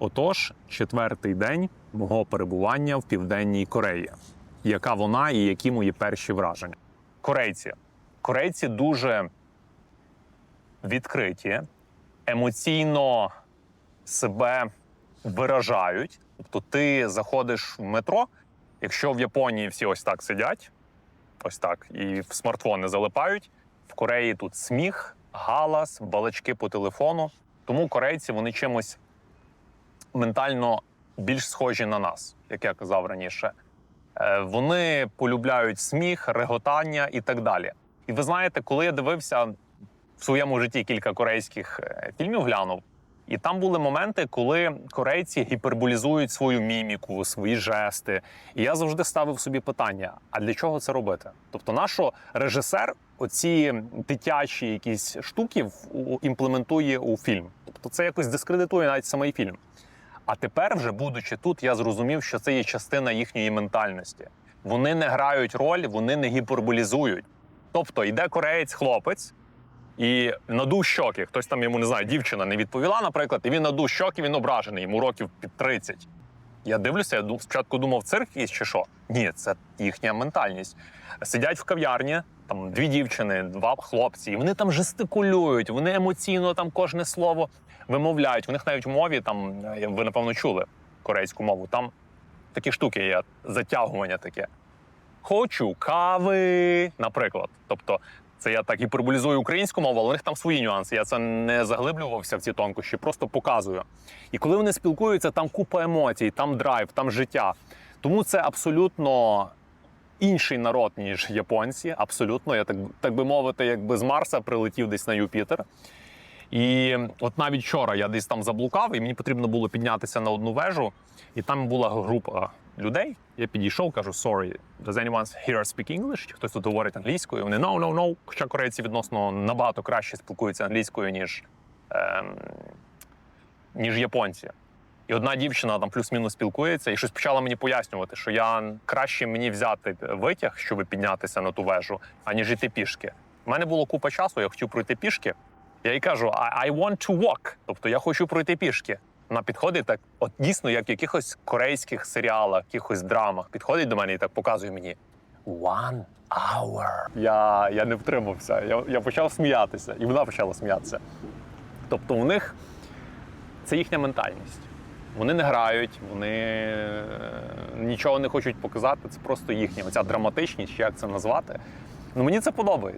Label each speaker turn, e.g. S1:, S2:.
S1: Отож, четвертий день мого перебування в Південній Кореї. Яка вона і які мої перші враження? Корейці. Корейці дуже відкриті, емоційно себе виражають. Тобто, ти заходиш в метро, якщо в Японії всі ось так сидять, ось так, і в смартфони залипають. В Кореї тут сміх, галас, балачки по телефону. Тому корейці вони чимось ментально більш схожі на нас, як я казав раніше. Е, Вони полюбляють сміх, реготання і так далі. І ви знаєте, коли я дивився в своєму житті кілька корейських е, фільмів, глянув, і там були моменти, коли корейці гіперболізують свою міміку, свої жести. І я завжди ставив собі питання: а для чого це робити? Тобто, нащо режисер оці дитячі якісь штуки імплементує у фільм? Тобто, це якось дискредитує навіть самий фільм. А тепер, вже будучи тут, я зрозумів, що це є частина їхньої ментальності. Вони не грають роль, вони не гіперболізують. Тобто йде кореєць, хлопець і надув щоки. Хтось там йому не знаю, дівчина не відповіла, наприклад, і він надув щоки, він ображений, йому років під 30. Я дивлюся, я спочатку думав, цирк якийсь чи що. Ні, це їхня ментальність. Сидять в кав'ярні, там дві дівчини, два хлопці, і вони там жестикулюють, вони емоційно там кожне слово вимовляють. У них навіть в мові, там е, ви напевно чули корейську мову. Там такі штуки є, затягування таке. Хочу кави, наприклад. Тобто, це я так гіперболізую українську мову, але у них там свої нюанси. Я це не заглиблювався в ці тонкощі, просто показую. І коли вони спілкуються, там купа емоцій, там драйв, там життя. Тому це абсолютно інший народ, ніж японці. Абсолютно, я так, так би мовити, якби з Марса прилетів десь на Юпітер. І от навіть вчора я десь там заблукав, і мені потрібно було піднятися на одну вежу, і там була група людей. Я підійшов, кажу: sorry, does anyone here speak English? Чи хтось тут говорить англійською? Вони no, no, no. Хоча корейці відносно набагато краще спілкуються англійською, ніж, ем, ніж японці. І одна дівчина там плюс-мінус спілкується, і щось почала мені пояснювати, що я краще мені взяти витяг, щоб піднятися на ту вежу, аніж йти пішки. У мене було купа часу, я хотів пройти пішки. Я їй кажу, I, I want to walk, тобто я хочу пройти пішки. Вона підходить так, от дійсно, як в якихось корейських серіалах, якихось драмах, підходить до мене і так показує мені one hour. Я, я не втримався. Я, я почав сміятися, і вона почала сміятися. Тобто, у них це їхня ментальність. Вони не грають, вони е, нічого не хочуть показати. Це просто їхня оця драматичність, як це назвати. Ну мені це подобається.